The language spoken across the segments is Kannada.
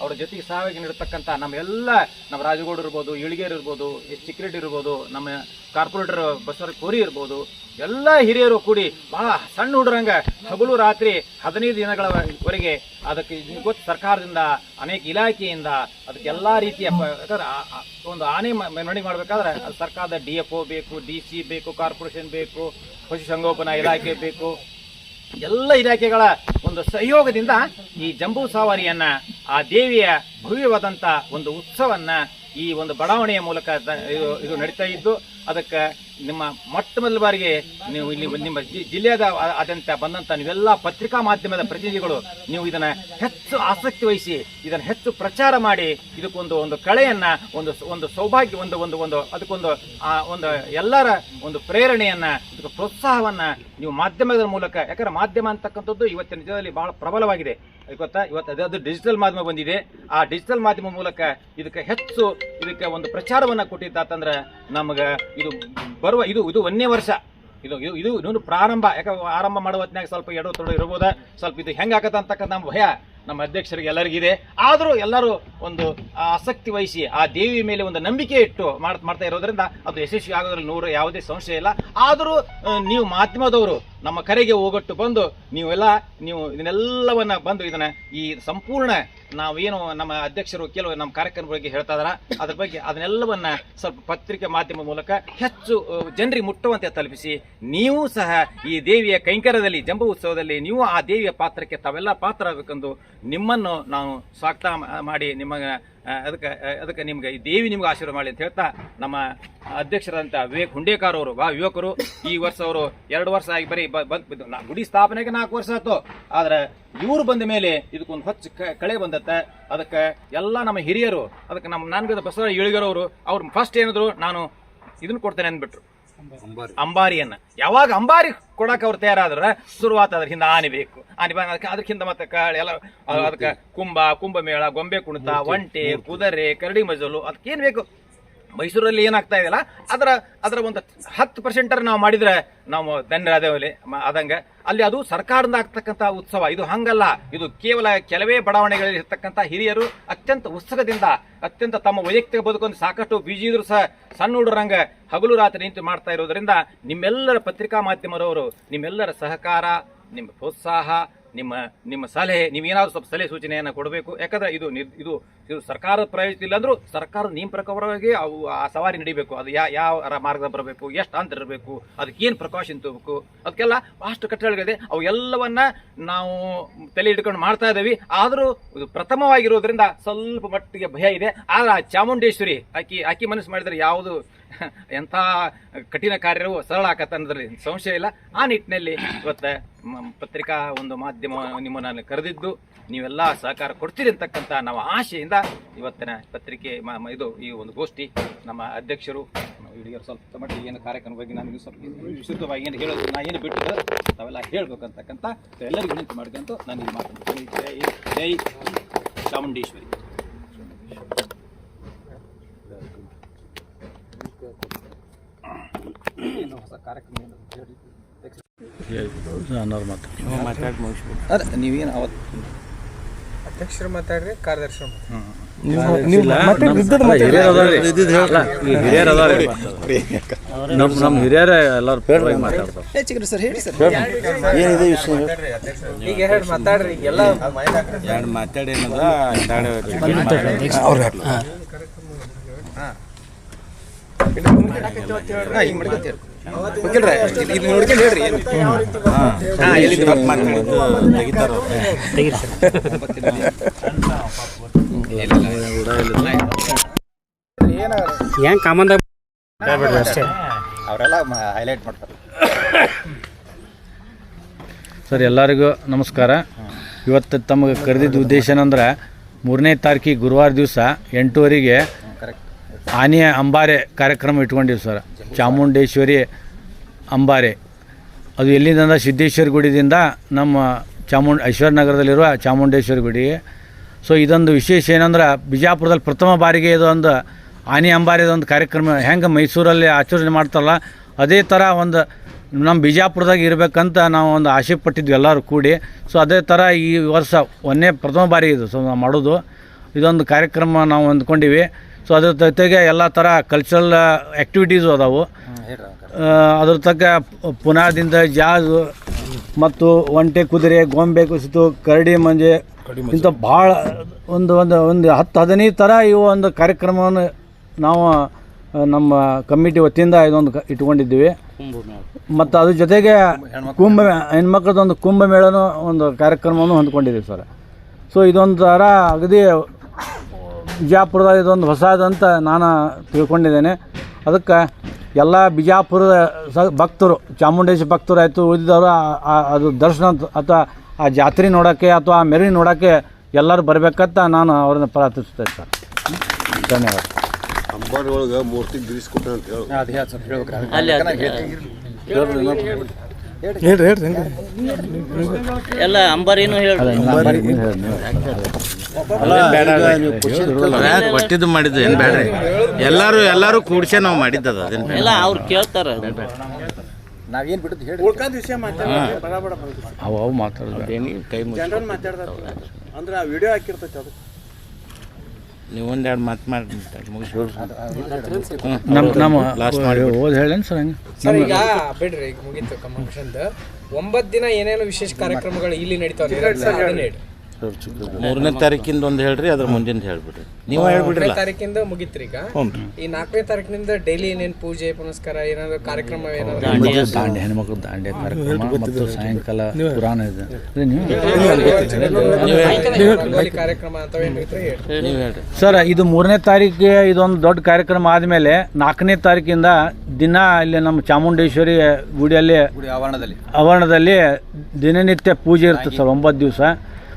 ಅವರ ಜೊತೆಗೆ ಸಹವಾಗಿ ನೀಡತಕ್ಕಂಥ ನಮ್ಮೆಲ್ಲ ನಮ್ಮ ರಾಜಗೌಡ ಇರ್ಬೋದು, ಇಳಿಗೇರ್ ಇರ್ಬೋದು, ಎಸ್ ಚಿಕ್ರೆಡ್ಡಿ ಇರ್ಬೋದು, ನಮ್ಮ ಕಾರ್ಪೊರೇಟರ್ ಬಸವರ ಕೋರಿ ಇರ್ಬೋದು, ಎಲ್ಲ ಹಿರಿಯರು ಕೂಡಿ ಭಾಳ ಸಣ್ಣ ಹುಡುಗರಂಗ ಹಗಲು ರಾತ್ರಿ ಹದಿನೈದು ದಿನಗಳವರೆಗೆ ಅದಕ್ಕೆ ಗೊತ್ತು ಸರ್ಕಾರದಿಂದ ಅನೇಕ ಇಲಾಖೆಯಿಂದ ಅದಕ್ಕೆ ಎಲ್ಲಾ ರೀತಿಯ ಒಂದು ಆನೆ ಮೆರವಣಿಗೆ ಮಾಡಬೇಕಾದ್ರೆ ಅದು ಸರ್ಕಾರದ ಡಿ ಎಫ್ ಒ ಬೇಕು, ಡಿ ಸಿ ಬೇಕು, ಕಾರ್ಪೊರೇಷನ್ ಬೇಕು, ಪಶುಸಂಗೋಪನಾ ಇಲಾಖೆ ಬೇಕು, ಎಲ್ಲ ಇಲಾಖೆಗಳ ಒಂದು ಸಹಯೋಗದಿಂದ ಈ ಜಂಬೂ ಸವಾರಿಯನ್ನ ಆ ದೇವಿಯ ಭವ್ಯವಾದಂಥ ಒಂದು ಉತ್ಸವನ್ನ ಈ ಒಂದು ಬಡಾವಣೆಯ ಮೂಲಕ ಇದು- ನಡೀತಾ ಇದ್ದು, ಅದಕ್ಕೆ ನಿಮ್ಮ ಮೊಟ್ಟ ಮೊದಲ ಬಾರಿಗೆ ನೀವು ಇಲ್ಲಿ ನಿಮ್ಮ ಜಿಲ್ಲೆಯಾದ ಆದ್ಯಂತ ಬಂದಂಥ ನೀವೆಲ್ಲ ಪತ್ರಿಕಾ ಮಾಧ್ಯಮದ ಪ್ರತಿನಿಧಿಗಳು, ನೀವು ಇದನ್ನು ಹೆಚ್ಚು ಆಸಕ್ತಿ ವಹಿಸಿ, ಇದನ್ನು ಹೆಚ್ಚು ಪ್ರಚಾರ ಮಾಡಿ, ಇದಕ್ಕೊಂದು ಒಂದು ಕಳೆಯನ್ನು, ಒಂದು ಒಂದು ಸೌಭಾಗ್ಯ, ಒಂದು ಒಂದು ಒಂದು ಅದಕ್ಕೊಂದು, ಆ, ಒಂದು ಎಲ್ಲರ ಒಂದು ಪ್ರೇರಣೆಯನ್ನು, ಇದಕ್ಕೆ ಪ್ರೋತ್ಸಾಹವನ್ನು ನೀವು ಮಾಧ್ಯಮದ ಮೂಲಕ, ಯಾಕಂದ್ರೆ ಮಾಧ್ಯಮ ಅಂತಕ್ಕಂಥದ್ದು ಇವತ್ತಿನ ದಿನದಲ್ಲಿ ಬಹಳ ಪ್ರಬಲವಾಗಿದೆ. ಗೊತ್ತಾ? ಇವತ್ತು ಅದೇ ಅದು ಡಿಜಿಟಲ್ ಮಾಧ್ಯಮ ಬಂದಿದೆ. ಆ ಡಿಜಿಟಲ್ ಮಾಧ್ಯಮ ಮೂಲಕ ಇದಕ್ಕೆ ಹೆಚ್ಚು ಇದಕ್ಕೆ ಒಂದು ಪ್ರಚಾರವನ್ನು ಕೊಟ್ಟಿದ್ದಾತಂದ್ರೆ ನಮಗೆ ಇದು ಬರುವ ಇದು ಇದು ಒಂದೇ ವರ್ಷ. ಇದು ಇದು ಇದು ಇನ್ನೊಂದು ಪ್ರಾರಂಭ. ಯಾಕೆ ಆರಂಭ ಮಾಡುವ ಹೊತ್ನ್ಯಾಗ ಸ್ವಲ್ಪ ಎರಡು ತೊಡ ಇರ್ಬೋದ? ಸ್ವಲ್ಪ ಇದು ಹೆಂಗಾಗತ್ತ ಅಂತಕ್ಕಂಥ ನಮ್ಮ ಭಯ. ನಮ್ಮ ಅಧ್ಯಕ್ಷರಿಗೆ ಎಲ್ಲರಿಗಿದೆ. ಆದರೂ ಎಲ್ಲರೂ ಒಂದು ಆಸಕ್ತಿ ವಹಿಸಿ, ಆ ದೇವಿ ಮೇಲೆ ಒಂದು ನಂಬಿಕೆ ಇಟ್ಟು ಮಾಡ್ತಾ ಮಾಡ್ತಾ ಇರೋದ್ರಿಂದ ಅದು ಯಶಸ್ವಿ ಆಗೋದ್ರಲ್ಲಿ ನೂರು ಯಾವುದೇ ಸಂಶಯ ಇಲ್ಲ. ಆದರೂ ನೀವು ಮಾಧ್ಯಮದವರು ನಮ್ಮ ಕರೆಗೆ ಹೋಗೊಟ್ಟು ಬಂದು, ನೀವೆಲ್ಲ, ನೀವು ಇದನ್ನೆಲ್ಲವನ್ನ ಬಂದು ಇದನ್ನ ಈ ಸಂಪೂರ್ಣ ನಾವೇನು ನಮ್ಮ ಅಧ್ಯಕ್ಷರು ಕೆಲವು ನಮ್ಮ ಕಾರ್ಯಕ್ರಮ ಬಗ್ಗೆ ಹೇಳ್ತಾ ಇದಾರ ಅದ್ರ ಬಗ್ಗೆ ಅದನ್ನೆಲ್ಲವನ್ನ ಸ್ವಲ್ಪ ಪತ್ರಿಕೆ ಮಾಧ್ಯಮ ಮೂಲಕ ಹೆಚ್ಚು ಜನರಿಗೆ ಮುಟ್ಟುವಂತೆ ತಲುಪಿಸಿ, ನೀವು ಸಹ ಈ ದೇವಿಯ ಕೈಂಕರ್ಯದಲ್ಲಿ, ಜಂಬ ಉತ್ಸವದಲ್ಲಿ, ನೀವು ಆ ದೇವಿಯ ಪಾತ್ರಕ್ಕೆ ತಾವೆಲ್ಲ ಪಾತ್ರ ಆಗಬೇಕೆಂದು ನಿಮ್ಮನ್ನು ನಾವು ಸ್ವಾಗತ ಮಾಡಿ ನಿಮಗೆ ಅದಕ್ಕೆ ಅದಕ್ಕೆ ನಿಮ್ಗೆ ಈ ದೇವಿ ನಿಮ್ಗೆ ಆಶೀರ್ವಾದ ಮಾಡಿ ಅಂತ ಹೇಳ್ತಾ ನಮ್ಮ ಅಧ್ಯಕ್ಷರಾದಂಥ ವಿವೇಕ್ ಹುಂಡೇಕಾರ್ ಅವರು ಬಾ ಯುವಕರು, ಈ ವರ್ಷ ಅವರು ಎರಡು ವರ್ಷ ಆಗಿ ಬರೀ ಬಂದ್ ಗುಡಿ ಸ್ಥಾಪನೆಗೆ ನಾಲ್ಕು ವರ್ಷ ಆಯ್ತು. ಆದ್ರೆ ಇವ್ರು ಬಂದ ಮೇಲೆ ಇದಕ್ಕೊಂದು ಹೊಚ್ಚ ಕಳೆ ಬಂದತ್ತೆ. ಅದಕ್ಕೆ ಎಲ್ಲ ನಮ್ಮ ಹಿರಿಯರು, ಅದಕ್ಕೆ ನಮ್ಮ ನಾನ್ಗದ ಬಸವರಾಜ ಇಳಿಗರವರು, ಅವ್ರು ಫಸ್ಟ್ ಏನಿದ್ರು ನಾನು ಇದನ್ನ ಕೊಡ್ತೇನೆ ಅಂದ್ಬಿಟ್ರು. ಅಂಬಾರಿಯನ್ನ. ಯಾವಾಗ ಅಂಬಾರಿ ಕೊಡಕ್ಕೆ ಅವ್ರು ತಯಾರಾದ್ರ ಶುರುವಾತ ಅದ್ರ ಹಿಂದೆ ಆನೆ ಬೇಕು. ಆನೆ ಬಾ- ಅದಕ್ಕೆ ಅದಕ್ಕಿಂತ ಮತ್ತೆ ಕಾಳಿ ಎಲ್ಲ ಅದಕ್ಕೆ ಕುಂಭ ಕುಂಭಮೇಳ ಗೊಂಬೆ ಕುಣಿತ ಒಂಟೆ ಕುದುರೆ ಕರಡಿ ಮಜಲು ಅದಕ್ಕೇನ್ ಬೇಕು? ಮೈಸೂರಲ್ಲಿ ಏನಾಗ್ತಾ ಇದೆಯಲ್ಲ, ಅದರ ಅದರ ಒಂದು ಹತ್ತು ಪರ್ಸೆಂಟ್ ನಾವು ಮಾಡಿದ್ರೆ ನಾವು ಧನ್ಯರಾದೇವಲ್ಲಿ ಆದಂಗೆ. ಅಲ್ಲಿ ಅದು ಸರ್ಕಾರದಿಂದ ಆಗ್ತಕ್ಕಂಥ ಉತ್ಸವ. ಇದು ಹಂಗಲ್ಲ. ಇದು ಕೇವಲ ಕೆಲವೇ ಬಡಾವಣೆಗಳಲ್ಲಿ ಇರ್ತಕ್ಕಂಥ ಹಿರಿಯರು ಅತ್ಯಂತ ಉತ್ಸುಕದಿಂದ ಅತ್ಯಂತ ತಮ್ಮ ವೈಯಕ್ತಿಕ ಬದುಕೊಂದು ಸಾಕಷ್ಟು ಬಿಜಿ ಇದ್ರು ಸಹ ಸಣ್ಣ ಹುಡುಗರಂಗ ಹಗಲು ರಾತ್ರಿ ನಿಂತು ಮಾಡ್ತಾ ಇರೋದ್ರಿಂದ ನಿಮ್ಮೆಲ್ಲರ ಪತ್ರಿಕಾ ಮಾಧ್ಯಮದವರು, ನಿಮ್ಮೆಲ್ಲರ ಸಹಕಾರ, ನಿಮ್ಮ ಪ್ರೋತ್ಸಾಹ ನಿಮ್ಮ ನಿಮ್ಮ ಸಲಹೆ, ನೀವೇನಾದರೂ ಸ್ವಲ್ಪ ಸಲಹೆ ಸೂಚನೆಯನ್ನು ಕೊಡಬೇಕು. ಯಾಕಂದ್ರೆ ಇದು ಇದು ಇದು ಸರ್ಕಾರದ ಪ್ರಯೋಜನ ಇಲ್ಲ ಅಂದರೂ ಸರ್ಕಾರದ ನಿಯಮ ಪ್ರಕಾರವಾಗಿ ಅವು ಆ ಸವಾರಿ ನಡಿಬೇಕು. ಅದು ಯಾವ ಯಾವ ಮಾರ್ಗದ ಬರಬೇಕು, ಎಷ್ಟು ಅಂತ ಇರಬೇಕು, ಅದಕ್ಕೆ ಏನು ಪ್ರಿಕಾಷನ್ ತಗೋಬೇಕು, ಅದಕ್ಕೆಲ್ಲ ಅಷ್ಟು ಕಟ್ಟಡಗಳಿದೆ ಅವು ಎಲ್ಲವನ್ನು ನಾವು ತಲೆ ಹಿಡ್ಕೊಂಡು ಮಾಡ್ತಾ ಇದ್ದೀವಿ. ಆದರೂ ಇದು ಪ್ರಥಮವಾಗಿರೋದ್ರಿಂದ ಸ್ವಲ್ಪ ಮಟ್ಟಿಗೆ ಭಯ ಇದೆ. ಆದರೆ ಆ ಚಾಮುಂಡೇಶ್ವರಿ ಆಕಿ ಆಕಿ ಮನಸ್ಸು ಮಾಡಿದರೆ ಯಾವುದು ಎಂಥ ಕಠಿಣ ಕಾರ್ಯವು ಸರಳ ಆಕತ್ತ ಅನ್ನೋದ್ರಲ್ಲಿ ಸಂಶಯ ಇಲ್ಲ. ಆ ನಿಟ್ಟಿನಲ್ಲಿ ಇವತ್ತು ಪತ್ರಿಕಾ ಒಂದು ಮಾಧ್ಯಮ ನಿಮ್ಮನ್ನು ಕರೆದಿದ್ದು, ನೀವೆಲ್ಲ ಸಹಕಾರ ಕೊಡ್ತೀರಿ ಅಂತಕ್ಕಂಥ ನಾವು ಆಶೆಯಿಂದ ಇವತ್ತಿನ ಪತ್ರಿಕೆ ಇದು ಈ ಒಂದು ಗೋಷ್ಠಿ ನಮ್ಮ ಅಧ್ಯಕ್ಷರು ಹುಡುಗಿಯರು ಸ್ವಲ್ಪ ಮಟ್ಟಿಗೆ ಏನು ಕಾರ್ಯಕ್ರಮ ಬಗ್ಗೆ ನಾನು ಸ್ವಲ್ಪ ವಿಸ್ತೃತವಾಗಿ ಏನು ಹೇಳೋದು, ನಾ ಏನು ಬಿಟ್ಟು ತಾವೆಲ್ಲ ಹೇಳ್ಬೇಕಂತಕ್ಕಂಥ ಎಲ್ಲರಿಗೂ ವಿನಂತಿ ಮಾಡ್ಕೊಂತ ನಾನು ಈ ಮಾತಾಡ್ತೀನಿ ಜೈ ಜೈ ಚಾಮುಂಡೇಶ್ವರಿ ಏನು ಹೊಸ ಕಾರ್ಯಕ್ರಮ ಏನು ಅಂತ ಹೇಳಿ ಅನ್ನೋರು ಮಾತಾಡಿ ಅದ ನೀವೇನು ಅವತ್ತು ಅಧ್ಯಕ್ಷರು ಮಾತಾಡ್ರಿ ಕಾರ್ಯದರ್ಶಿ ಹಿರಿಯರು ಅದಾರಿ ನಮ್ಮ ನಮ್ಮ ಹಿರಿಯರೇ ಎಲ್ಲರೂ ಪೇರ್ವಾಗಿ ಮಾತಾಡ್ತಾರೆ. ಸರ್ ಹೇಳಿ ಸರ್. ಏನಿದೆ ವಿಷಯ? ಈಗ ಹೇಳಿ ಮಾತಾಡ್ರಿ. ಎಲ್ಲ ಎರಡು ಮಾತಾಡಿ ಏನದ ಹಿಂಗೆ ಮಾಡ್ಕೊತೀರಿ ಓಕೆಲ್ರಿ ಇದು ನೋಡ್ಕೊಂಡು ಹೇಳ್ರಿ ಏನು ಅಷ್ಟೇ ಅವರೆಲ್ಲ ಹೈಲೈಟ್ ಮಾಡ್ತಾರೆ ಸರ್, ಎಲ್ಲರಿಗೂ ನಮಸ್ಕಾರ. ಇವತ್ತು ತಮಗೆ ಕರೆದಿದ್ದ ಉದ್ದೇಶ ಏನಂದ್ರೆ ಮೂರನೇ ತಾರೀಕಿಗೆ ಗುರುವಾರ ದಿವಸ ಎಂಟೂವರೆಗೆ ಆನೆಯ ಅಂಬಾರೆ ಕಾರ್ಯಕ್ರಮ ಇಟ್ಕೊಂಡಿವಿ ಸರ್. ಚಾಮುಂಡೇಶ್ವರಿ ಅಂಬಾರೆ. ಅದು ಎಲ್ಲಿಂದ ಸಿದ್ದೇಶ್ವರ ಗುಡಿದಿಂದ ನಮ್ಮ ಚಾಮುಂಡ ಐಶ್ವರ್ಯ ನಗರದಲ್ಲಿರುವ ಚಾಮುಂಡೇಶ್ವರಿ ಗುಡಿ. ಸೊ ಇದೊಂದು ವಿಶೇಷ ಏನಂದ್ರೆ ಬಿಜಾಪುರದಲ್ಲಿ ಪ್ರಥಮ ಬಾರಿಗೆ ಇದು ಒಂದು ಆನೆ ಅಂಬಾರಿದ ಒಂದು ಕಾರ್ಯಕ್ರಮ ಹೆಂಗೆ ಮೈಸೂರಲ್ಲಿ ಆಚರಣೆ ಮಾಡ್ತಾರಲ್ಲ, ಅದೇ ಥರ ಒಂದು ನಮ್ಮ ಬಿಜಾಪುರದಾಗ ಇರಬೇಕಂತ ನಾವು ಒಂದು ಆಸೆ ಪಟ್ಟಿದ್ವಿ ಎಲ್ಲರೂ ಕೂಡಿ. ಸೊ ಅದೇ ಥರ ಈ ವರ್ಷ ಒಂದೇ ಪ್ರಥಮ ಬಾರಿ ಇದು ಸೊ ನಾವು ಮಾಡೋದು. ಇದೊಂದು ಕಾರ್ಯಕ್ರಮ ನಾವು ಅಂದ್ಕೊಂಡಿವಿ ಸೊ ಅದ್ರ ಜೊತೆಗೆ ಎಲ್ಲ ಥರ ಕಲ್ಚರಲ್ ಆ್ಯಕ್ಟಿವಿಟೀಸು ಅದಾವು. ಅದ್ರ ತಕ್ಕ ಪುನಾದಿಂದ ಜಾಜು ಮತ್ತು ಒಂಟೆ ಕುದುರೆ ಗೊಂಬೆ ಕುಸಿತು ಕರಡಿ ಮಂಜೆ ಇಂಥ ಭಾಳ ಒಂದು ಒಂದು ಒಂದು ಹತ್ತು ಹದಿನೈದು ಥರ ಇವು ಒಂದು ಕಾರ್ಯಕ್ರಮವನ್ನು ನಾವು ನಮ್ಮ ಕಮಿಟಿ ವತಿಯಿಂದ ಇದೊಂದು ಇಟ್ಕೊಂಡಿದ್ದೀವಿ. ಮತ್ತು ಅದ್ರ ಜೊತೆಗೆ ಕುಂಭ ಹೆಣ್ಮಕ್ಳದೊಂದು ಕುಂಭ ಮೇಳನೂ ಒಂದು ಕಾರ್ಯಕ್ರಮವನ್ನು ಹೊಂದ್ಕೊಂಡಿದ್ದೀವಿ ಸರ್. ಸೊ ಇದೊಂದು ಥರ ಅಗದಿ ಬಿಜಾಪುರದ ಇದೊಂದು ಹೊಸದಂತ ನಾನು ತಿಳ್ಕೊಂಡಿದ್ದೇನೆ. ಅದಕ್ಕೆ ಎಲ್ಲ ಬಿಜಾಪುರದ ಸ ಭಕ್ತರು ಚಾಮುಂಡೇಶ್ವರಿ ಭಕ್ತರು ಆಯಿತು ಉಳಿದವರು ಅದು ದರ್ಶನ ಅಥವಾ ಆ ಜಾತ್ರೆ ನೋಡೋಕ್ಕೆ ಅಥವಾ ಆ ಮೆರವಣಿಗೆ ನೋಡೋಕ್ಕೆ ಎಲ್ಲರೂ ಬರಬೇಕಂತ ನಾನು ಅವ್ರನ್ನ ಪ್ರಾರ್ಥಿಸ್ತೇನೆ ಸರ್. ಧನ್ಯವಾದ. ಅಂಬಾರಿ ಒಳಗೆ ಮೂರ್ತಿ ಗಿರೀಶ್ ಕೊಟ್ಟ ಅಂತ ಹೇಳಿ. ಅಲ್ಲಿ ಹೇಳ್ರಿ. ಹೇಳ್ರಿ ಹೆಂಗೆ ಎಲ್ಲ ಅಂಬಾರಿನೂ ಹೇಳ್ರಿ? ಒಟ್ಟಿದ್ದು ಮಾಡಿದ್ದು ಏನು ಬೇಡ್ರಿ? ಎಲ್ಲರೂ ಎಲ್ಲರೂ ಕೂಡ್ಸೆ ನಾವು ಮಾಡಿದ್ದದ ಅದೇನು ಬೇಡ. ಎಲ್ಲ ಅವ್ರು ಕೇಳ್ತಾರ. ನಾವೇನು ಬಿಡುದು ಹೇಳಿ ಅವು ಅವು ಮಾತಾಡೋದು. ಕೈ ಮುಚ್ಚಿ ಅಂದ್ರೆ ಆ ವಿಡಿಯೋ ಮಾಡಿ ಮುಗಿಸಿ ನಮ್ಮ ಒಂದೆರಡು ಮಾತು ಮಾಡಿ ಓದ್ ಹೇಳೇನು ಸರ್ ಹಂಗೆ ಸರ್ ಈಗ ಬಿಡ್ರಿ ಈಗ ಮುಗೀತು ಕಮರ್ಷನ್ದ ಒಂಬತ್ತು ದಿನ ಏನೇನು ವಿಶೇಷ ಕಾರ್ಯಕ್ರಮಗಳು ಇಲ್ಲಿ ನಡೀತಾವ ಮೂರನೇ ತಾರೀಕಿಂದ ಒಂದು ಹೇಳ್ರಿ ಅದ್ರ ಮುಂದಿನ ಹೇಳ್ಬಿಡ್ರಿ. ನೀವು ಹೇಳ್ಬಿಡ್ರಿ ತಾರೀಕಿಂದ ಮುಗಿತ್ರಿ ಈಗ. ಈ ನಾಲ್ಕನೇ ತಾರೀಕಿನಿಂದ ಡೈಲಿ ಏನೇನು ಪೂಜೆ ಪುನಸ್ಕಾರ ಏನಾದ್ರು ಕಾರ್ಯಕ್ರಮ ಏನಾದ್ರು ದಾಂಡೆ ಹೆಣ್ಮಕ್ಳು ದಾಂಡೆ ಕಾರ್ಯಕ್ರಮ ಮತ್ತು ಸಾಯಂಕಾಲ ಪುರಾಣ ಇದೆ. ಕಾರ್ಯಕ್ರಮ ಹೇಳ್ರಿ. ಸರ್ ಇದು ಮೂರನೇ ತಾರೀಕಿಗೆ ಇದೊಂದು ದೊಡ್ಡ ಕಾರ್ಯಕ್ರಮ ಆದಮೇಲೆ ನಾಲ್ಕನೇ ತಾರೀಕಿಂದ ದಿನ ಇಲ್ಲಿ ನಮ್ಮ ಚಾಮುಂಡೇಶ್ವರಿ ಗುಡಿಯಲ್ಲಿ ಗುಡಿ ಆವರಣದಲ್ಲಿ. ಆವರಣದಲ್ಲಿ ದಿನನಿತ್ಯ ಪೂಜೆ ಇರ್ತದೆ ಸರ್ ಒಂಬತ್ತು ದಿವಸ.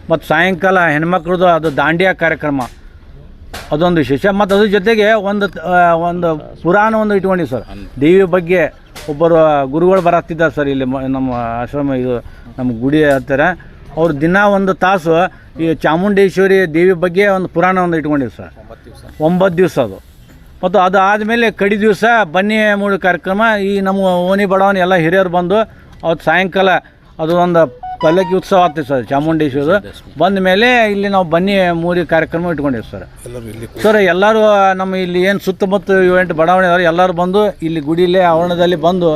ಮತ್ತು ಸಾಯಂಕಾಲ ಹೆಣ್ಮಕ್ಳದ್ದು ಅದು ದಾಂಡಿಯಾ ಕಾರ್ಯಕ್ರಮ. ಅದೊಂದು ವಿಶೇಷ. ಮತ್ತು ಅದ್ರ ಜೊತೆಗೆ ಒಂದು ಒಂದು ಪುರಾಣ ಒಂದು ಇಟ್ಕೊಂಡಿವಿ ಸರ್. ದೇವಿ ಬಗ್ಗೆ ಒಬ್ಬರು ಗುರುಗಳು ಬರತ್ತಿದ್ದಾರೆ ಸರ್ ಇಲ್ಲಿ ನಮ್ಮ ಆಶ್ರಮ ಇದು, ನಮ್ಮ ಗುಡಿ ಹತ್ತಿರ. ಅವ್ರು ದಿನ ಒಂದು ತಾಸು ಈ ಚಾಮುಂಡೇಶ್ವರಿ ದೇವಿ ಬಗ್ಗೆ ಒಂದು ಪುರಾಣ ಒಂದು ಇಟ್ಕೊಂಡಿವಿ ಸರ್. ಒಂಬತ್ತು ದಿವಸ ಅದು. ಮತ್ತು ಅದು ಆದಮೇಲೆ ಕಡಿ ದಿವಸ ಬನ್ನಿ ಮೂಡಿ ಕಾರ್ಯಕ್ರಮ. ಈ ನಮ್ಮ ಓಣಿ ಬಡವನಿ ಎಲ್ಲ ಹಿರಿಯರು ಬಂದು ಅವತ್ತು ಸಾಯಂಕಾಲ ಅದು ಒಂದು ಪಲ್ಲಕ್ಕಿ ಉತ್ಸವ ಆಗ್ತದೆ ಸರ್ ಚಾಮುಂಡೇಶ್ವರ ಬಂದ ಮೇಲೆ ಇಲ್ಲಿ ನಾವು ಬನ್ನಿ ಮೂರಿ ಕಾರ್ಯಕ್ರಮ ಇಟ್ಕೊಂಡಿವಿ ಸರ್. ಸರ್ ಎಲ್ಲರೂ ನಮ್ಮ ಇಲ್ಲಿ ಏನು ಸುತ್ತಮುತ್ತ ಇವೆಂಟ್ ಬಡಾವಣೆ ಅದಾರೆ ಎಲ್ಲರೂ ಬಂದು ಇಲ್ಲಿ ಗುಡಿಲೇ ಆವರಣದಲ್ಲಿ ಬಂದು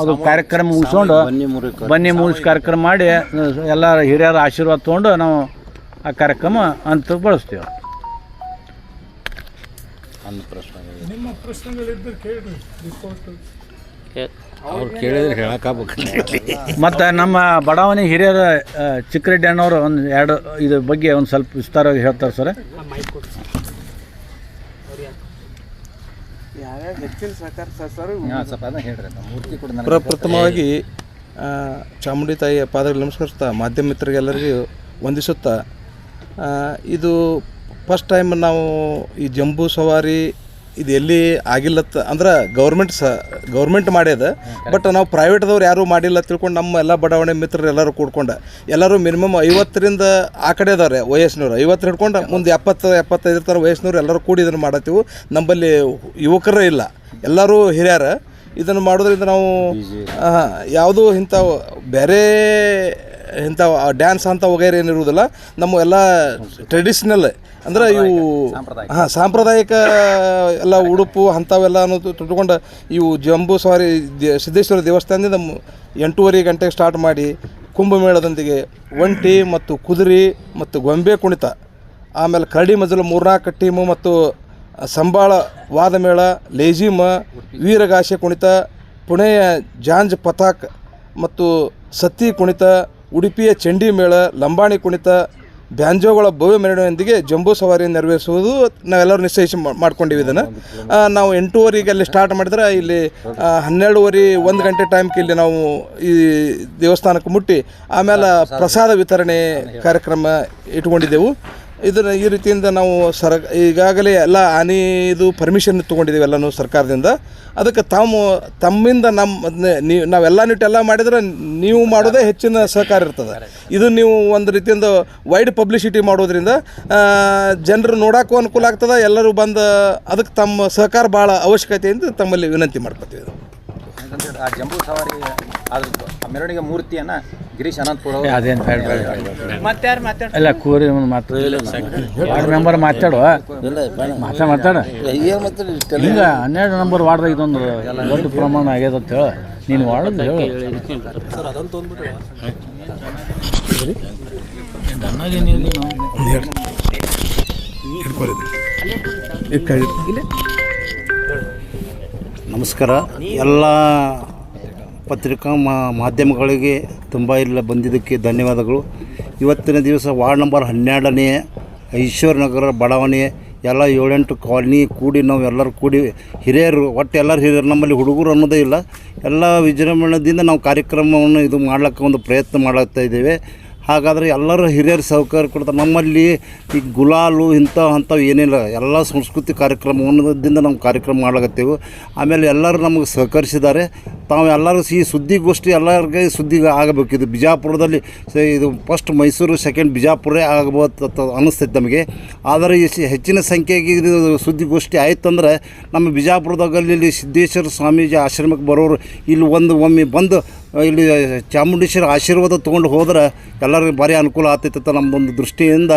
ಅದು ಕಾರ್ಯಕ್ರಮ ಮುಗಿಸ್ಕೊಂಡು ಬನ್ನಿ ಮೂಡಿಸಿ ಕಾರ್ಯಕ್ರಮ ಮಾಡಿ ಎಲ್ಲ ಹಿರಿಯರ ಆಶೀರ್ವಾದ ತೊಗೊಂಡು ನಾವು ಆ ಕಾರ್ಯಕ್ರಮ ಅಂತ ಬಳಸ್ತೀವಿ. ಕೇಳಿ ಪ್ರಶ್ನೆ ಅವ್ರು ಕೇಳಿದ್ರೆ ಹೇಳಕ್ಕಾಗ್ಬೇಕು ಮತ್ತು ನಮ್ಮ ಬಡಾವಣೆ ಹಿರಿಯರ ಆ, ಚಿಕ್ಕರೆಡ್ಡಿ ಅಣ್ಣವರು ಒಂದು ಎರಡು ಇದ್ರ ಬಗ್ಗೆ ಒಂದು ಸ್ವಲ್ಪ ವಿಸ್ತಾರವಾಗಿ ಹೇಳ್ತಾರೆ ಸರ್. ಹಾಂ ಸ್ವಲ್ಪ ಅದನ್ನ ಹೇಳ್ರಿ ನಮ್ಮ ಮೂರ್ತಿ ಕೂಡ ನನಗೆ ಪ್ರಪ್ರಥಮವಾಗಿ ಆ, ಚಾಮುಂಡಿ ತಾಯಿಯ ಪಾದಗಳು ನಮಸ್ಕರಿಸ್ತಾ ಮಾಧ್ಯಮ ಮಿತ್ರರಿಗೆಲ್ಲರಿಗೂ ವಂದಿಸುತ್ತಾ ಆ, ಇದು ಫಸ್ಟ್ ಟೈಮ್ ನಾವು ಈ ಜಂಬೂ ಸವಾರಿ ಇದು ಎಲ್ಲಿ ಆಗಿಲ್ಲತ್ತ ಅಂದ್ರೆ ಗೌರ್ಮೆಂಟ್ ಸ ಗೌರ್ಮೆಂಟ್ ಮಾಡ್ಯದ. ಬಟ್ ನಾವು ಪ್ರೈವೇಟ್ದವ್ರು ಯಾರೂ ಮಾಡಿಲ್ಲ ತಿಳ್ಕೊಂಡು ನಮ್ಮ ಎಲ್ಲ ಬಡಾವಣೆ ಮಿತ್ರರು ಎಲ್ಲರೂ ಕೂಡ್ಕೊಂಡು. ಎಲ್ಲರೂ ಮಿನಿಮಮ್ ಐವತ್ತರಿಂದ ಆ ಕಡೆ ಅದಾರೆ ವಯಸ್ಸಿನವ್ರು. ಐವತ್ತು ಹಿಡ್ಕೊಂಡು ಮುಂದೆ ಎಪ್ಪತ್ತು ಎಪ್ಪತ್ತೈದು ಇರ್ತಾರೆ ವಯಸ್ಸಿನವ್ರು ಎಲ್ಲರೂ ಕೂಡಿ ಇದನ್ನು ಮಾಡತ್ತೀವಿ. ನಮ್ಮಲ್ಲಿ ಯುವಕರೇ ಇಲ್ಲ. ಎಲ್ಲರೂ ಹಿರಿಯರ. ಇದನ್ನು ಮಾಡೋದ್ರಿಂದ ನಾವು ಯಾವುದೂ ಇಂಥ ಬೇರೆ ಇಂಥ ಡ್ಯಾನ್ಸ್ ಅಂತ ವಗೈರೆ ಏನಿರುವುದಿಲ್ಲ ನಮ್ಮ ಎಲ್ಲ ಟ್ರೆಡಿಷ್ನಲ್ ಅಂದ್ರೆ ಇವು ಹಾಂ ಸಾಂಪ್ರದಾಯಿಕ ಎಲ್ಲ ಉಡುಪು ಅಂಥವೆಲ್ಲ ಅನ್ನೋದು ತಿಳ್ಕೊಂಡು ಇವು ಜಂಬೂ ಸಾರಿ ಸಿದ್ದೇಶ್ವರ ದೇವಸ್ಥಾನದಿಂದ ಎಂಟೂವರೆ ಗಂಟೆಗೆ ಸ್ಟಾರ್ಟ್ ಮಾಡಿ ಕುಂಭಮೇಳದೊಂದಿಗೆ ಒಂಟಿ ಮತ್ತು ಕುದುರೆ ಮತ್ತು ಗೊಂಬೆ ಕುಣಿತ ಆಮೇಲೆ ಕರಡಿ ಮಜಲು ಮೂರ್ನಾಲ್ಕು ಟೀಮು ಮತ್ತು ಸಂಬಾಳ ವಾದಮೇಳ ಲೇಜಿಮ ವೀರಗಾಸೆ ಕುಣಿತ ಪುಣೆಯ ಜಾಂಜ್ ಪತಾಕ್ ಮತ್ತು ಸತಿ ಕುಣಿತ ಉಡುಪಿಯ ಚಂಡಿ ಮೇಳ, ಲಂಬಾಣಿ ಕುಣಿತ, ಬ್ಯಾಂಜೋಗಳ ಭವ್ಯ ಮೆರವಣಿಗೆಯೊಂದಿಗೆ ಜಂಬೂ ಸವಾರಿ ನೆರವೇರಿಸುವುದು ನಾವೆಲ್ಲರೂ ನಿಶ್ಚಯಿಸಿ ಮಾಡ್ಕೊಂಡಿವಿ ಇದನ್ನು. ನಾವು ಎಂಟೂವರೆಗೆ ಅಲ್ಲಿ ಸ್ಟಾರ್ಟ್ ಮಾಡಿದ್ರೆ ಇಲ್ಲಿ ಹನ್ನೆರಡುವರೆ ಒಂದು ಗಂಟೆ ಟೈಮ್ಗೆ ಇಲ್ಲಿ ನಾವು ಈ ದೇವಸ್ಥಾನಕ್ಕೆ ಮುಟ್ಟಿ, ಆಮೇಲೆ ಪ್ರಸಾದ ವಿತರಣೆ ಕಾರ್ಯಕ್ರಮ ಇಟ್ಕೊಂಡಿದ್ದೆವು. ಇದನ್ನು ಈ ರೀತಿಯಿಂದ ನಾವು ಸರ, ಈಗಾಗಲೇ ಎಲ್ಲ ಆನಿದು ಪರ್ಮಿಷನ್ ತೊಗೊಂಡಿದ್ದೀವಿ ಎಲ್ಲನೂ ಸರ್ಕಾರದಿಂದ. ಅದಕ್ಕೆ ತಾವು ತಮ್ಮಿಂದ ನಮ್ಮ ನೀವು ನಾವೆಲ್ಲ ನಿಟ್ಟೆಲ್ಲ ಮಾಡಿದ್ರೆ ನೀವು ಮಾಡೋದೇ ಹೆಚ್ಚಿನ ಸಹಕಾರ ಇರ್ತದೆ. ಇದು ನೀವು ಒಂದು ರೀತಿಯಿಂದ ವೈಡ್ ಪಬ್ಲಿಸಿಟಿ ಮಾಡೋದ್ರಿಂದ ಜನರು ನೋಡೋಕ್ಕೂ ಅನುಕೂಲ ಆಗ್ತದೆ, ಎಲ್ಲರೂ ಬಂದು ಅದಕ್ಕೆ ತಮ್ಮ ಸಹಕಾರ ಭಾಳ ಅವಶ್ಯಕತೆ ಅಂತ ತಮ್ಮಲ್ಲಿ ವಿನಂತಿ ಮಾಡ್ಕೊತೀವಿ. ಆ ಜಂಬೂ ಸವಾರಿ ಅದ್ರ ಆ ಮೆರವಣಿಗೆ ಮೂರ್ತಿಯನ್ನ ಗಿರೀಶ್ ಅನಂತಪುರ ಅವರು ಅದೇನು ಬೇಡ ಬೇಡ ಇಲ್ಲ ಕೂರಿ ಒಂದು ಮಾತು. ವಾರ್ಡ್ ಮೆಂಬರ್ ಮಾತಾಡು ಮಾತಾ ಮಾತಾಡ ಈಗ ಹನ್ನೆರಡು ನಂಬರ್ ವಾರ್ಡ್ದಾಗ ಇದೊಂದು ದೊಡ್ಡ ಪ್ರಮಾಣ ಆಗ್ಯದ ಅಂತ ಹೇಳ. ನೀನು ವಾರ್ಡ್ ಹೇಳು. ನಮಸ್ಕಾರ. ಎಲ್ಲ ಪತ್ರಿಕಾ ಮಾಧ್ಯಮಗಳಿಗೆ ತುಂಬ ಇಲ್ಲ ಬಂದಿದ್ದಕ್ಕೆ ಧನ್ಯವಾದಗಳು. ಇವತ್ತಿನ ದಿವಸ ವಾರ್ಡ್ ನಂಬರ್ ಹನ್ನೆರಡನೇ ನಗರ ಬಡಾವಣೆ, ಎಲ್ಲ ಏಳೆಂಟು ಕಾಲನಿ ಕೂಡಿ ನಾವು ಎಲ್ಲರೂ ಕೂಡಿ ಹಿರಿಯರು, ಒಟ್ಟು ಎಲ್ಲರೂ ಹಿರಿಯರು ನಮ್ಮಲ್ಲಿ ಹುಡುಗರು ಅನ್ನೋದೇ ಇಲ್ಲ. ಎಲ್ಲ ವಿಜೃಂಭಣೆಯಿಂದ ನಾವು ಕಾರ್ಯಕ್ರಮವನ್ನು ಇದು ಮಾಡ್ಲಿಕ್ಕೆ ಒಂದು ಪ್ರಯತ್ನ ಮಾಡ್ತಾ ಇದ್ದೇವೆ. ಹಾಗಾದರೆ ಎಲ್ಲರೂ ಹಿರಿಯರು ಸಹಕಾರ ಕೊಡ್ತಾರೆ. ನಮ್ಮಲ್ಲಿ ಈ ಗುಲಾಲು ಇಂಥ ಅಂಥವು ಏನಿಲ್ಲ. ಎಲ್ಲ ಸಂಸ್ಕೃತಿ ಕಾರ್ಯಕ್ರಮದಿಂದ ನಮ್ಮ ಕಾರ್ಯಕ್ರಮ ಮಾಡ್ಲಾಗತ್ತೇವೆ ಆಮೇಲೆ ಎಲ್ಲರೂ ನಮಗೆ ಸಹಕರಿಸಿದ್ದಾರೆ. ತಾವು ಎಲ್ಲರೂ ಈ ಸುದ್ದಿಗೋಷ್ಠಿ ಎಲ್ಲರಿಗೆ ಸುದ್ದಿ ಆಗಬೇಕು. ಇದು ಬಿಜಾಪುರದಲ್ಲಿ ಇದು ಫಸ್ಟ್ ಮೈಸೂರು ಸೆಕೆಂಡ್ ಬಿಜಾಪುರೇ ಆಗ್ಬೋದು ಅನ್ನಿಸ್ತೈತೆ ನಮಗೆ. ಆದರೆ ಈ ಹೆಚ್ಚಿನ ಸಂಖ್ಯೆಗೆ ಇದು ಸುದ್ದಿಗೋಷ್ಠಿ ಆಯ್ತಂದ್ರೆ ನಮ್ಮ ಬಿಜಾಪುರದಾಗಲ್ಲಿ ಸಿದ್ದೇಶ್ವರ ಸ್ವಾಮೀಜಿ ಆಶ್ರಮಕ್ಕೆ ಬರೋರು ಇಲ್ಲಿ ಒಂದು ಒಮ್ಮೆ ಬಂದು ಇಲ್ಲಿ ಚಾಮುಂಡೇಶ್ವರಿ ಆಶೀರ್ವಾದ ತೊಗೊಂಡು ಹೋದ್ರೆ ಎಲ್ಲರಿಗೂ ಭಾರಿ ಅನುಕೂಲ ಆಗ್ತೈತೆ ಅಂತ ನಮ್ಮದೊಂದು ದೃಷ್ಟಿಯಿಂದ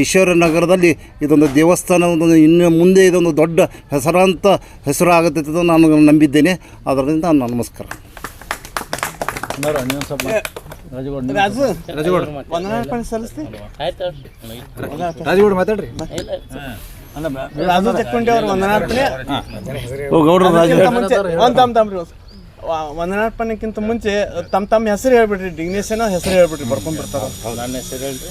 ಐಶ್ವರ್ಯ ನಗರದಲ್ಲಿ ಇದೊಂದು ದೇವಸ್ಥಾನ ಒಂದು ಇನ್ನು ಮುಂದೆ ಇದೊಂದು ದೊಡ್ಡ ಹೆಸರಾಂತ ಹೆಸರು ಆಗುತ್ತೆ ಅಂತ ನಾನು ನಂಬಿದ್ದೇನೆ. ಅದರಿಂದ ನಾನು ನಮಸ್ಕಾರ. ರಾಜುಗೌಡ ಮಾತಾಡ್ರಿ. ರಾಜು ವಂದನಾರ್ಪಣೆಕ್ಕಿಂತ ಮುಂಚೆ ತಮ್ಮ ತಮ್ಮ ಹೆಸರು ಹೇಳ್ಬಿಡ್ರಿ ಡಿಗ್ನೇಷನ್ ಹೆಸರು ಹೇಳ್ಬಿಡ್ರಿ ಬರ್ಕೊಂಡ್ಬಿಡ್ತಾರೆ. ನನ್ನ ಹೆಸರು ಹೇಳ್ರಿ.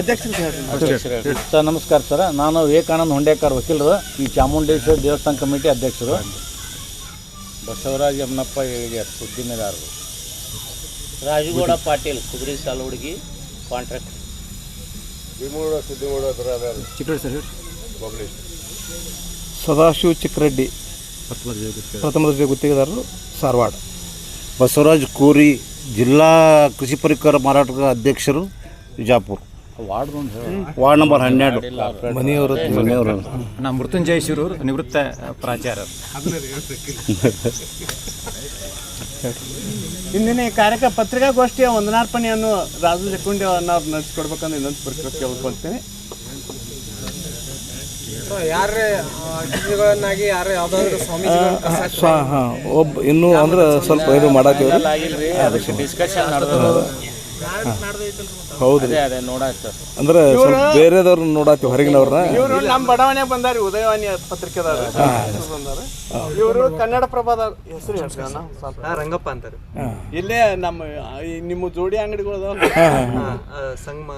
ಅಧ್ಯಕ್ಷರು ಹೇಳ್ರಿ. ಸರ್ ನಮಸ್ಕಾರ ಸರ್. ನಾನು ವಿವೇಕಾನಂದ ಹೊಂಡೇಕರ್ ವಕೀಲರು. ಈ ಚಾಮುಂಡೇಶ್ವರ ದೇವಸ್ಥಾನ ಕಮಿಟಿ ಅಧ್ಯಕ್ಷರು. ಬಸವರಾಜ್ ಯಮನಪ್ಪ ಹೇಳಿದೆ ಉದ್ದಿಮೆದಾರರು ರಾಜಗೌಡ ಪಾಟೀಲ್ ಕುದುರೆ ಸಾಲು ಹುಡುಗಿ ಕಾಂಟ್ರಾಕ್ಟ್ ಸದಾಶಿವ ಚಿಕ್ಕರೆಡ್ಡಿ ಪ್ರಥಮ ದರ್ಜೆ ಗುತ್ತಿಗೆದಾರರು. ಸಾರವಾಡ ಬಸವರಾಜ್ ಕೋರಿ ಜಿಲ್ಲಾ ಕೃಷಿ ಪರಿಕರ ಮಾರಾಟದ ಅಧ್ಯಕ್ಷರು ವಿಜಾಪುರ. ವಾರ್ಡ್ ವಾರ್ಡ್ ನಂಬರ್ ಹನ್ನೆರಡು. ಮನೆಯವರು ಮನೆಯವರು. ನಮ್ಮ ಮೃತ್ಯುಂಜಯ ಶಿರೂರು ನಿವೃತ್ತ ಪ್ರಾಚಾರ್ಯರು. ಇಂದಿನ ಈ ಕಾರ್ಯಕ್ರಮ ಪತ್ರಿಕಾಗೋಷ್ಠಿಯ ವಂದನಾರ್ಪಣೆಯನ್ನು ರಾಜು ಜಕ್ಕೊಂಡೆ ಅನ್ನೋರು ನಡೆಸ್ಕೊಡ್ಬೇಕಂದ್ರೆ ಇನ್ನೊಂದು ಪತ್ರಿಕೆ ಕೇಳ್ಕೊಳ್ತೀನಿ. ಯಾರೇ ಅತಿಥಿಗಳನ್ನಾಗಿ ಯಾರೇ ಯಾವ್ದಾದ್ರು ಸ್ವಾಮೀಜಿಗಳನ್ನ ಕರ್ಸಾಕ್ ಸ್ವ ಹಾಂ ಒಬ್ಬ ಇನ್ನೂ ಅಂದ್ರೆ ಸ್ವಲ್ಪ ಇದು ಆಗಿಲ್ರಿ? ಅದಕ್ಕೆ ಡಿಸ್ಕಷನ್ ನಡೆದು ಹೌದು ಅದೇ. ಅದೇ ನೋಡಾಯ್ತು. ಅಂದ್ರೆ ಸ್ವಲ್ಪ ಬೇರೆದವ್ರು ನೋಡತ್ತೀವಿ ಹೊರಗಿನವ್ರನ್ನ? ಇವರು ನಮ್ಮ ಬಡಾವಣೆ ಬಂದಾರಿ ಉದಯವಾಣಿ ಪತ್ರಿಕೆದಾರ. ಬಂದಾರ. ಇವರು ಕನ್ನಡ ಪ್ರಭಾದ ಹೆಸರು ಹೇಳ್ರಿ ರಂಗಪ್ಪ ಅಂತಾರೆ. ಇಲ್ಲೇ ನಮ್ಮ ಈ ನಿಮ್ಮ ಜೋಡಿ ಅಂಗಡಿಗಳು ಸಂಗಮ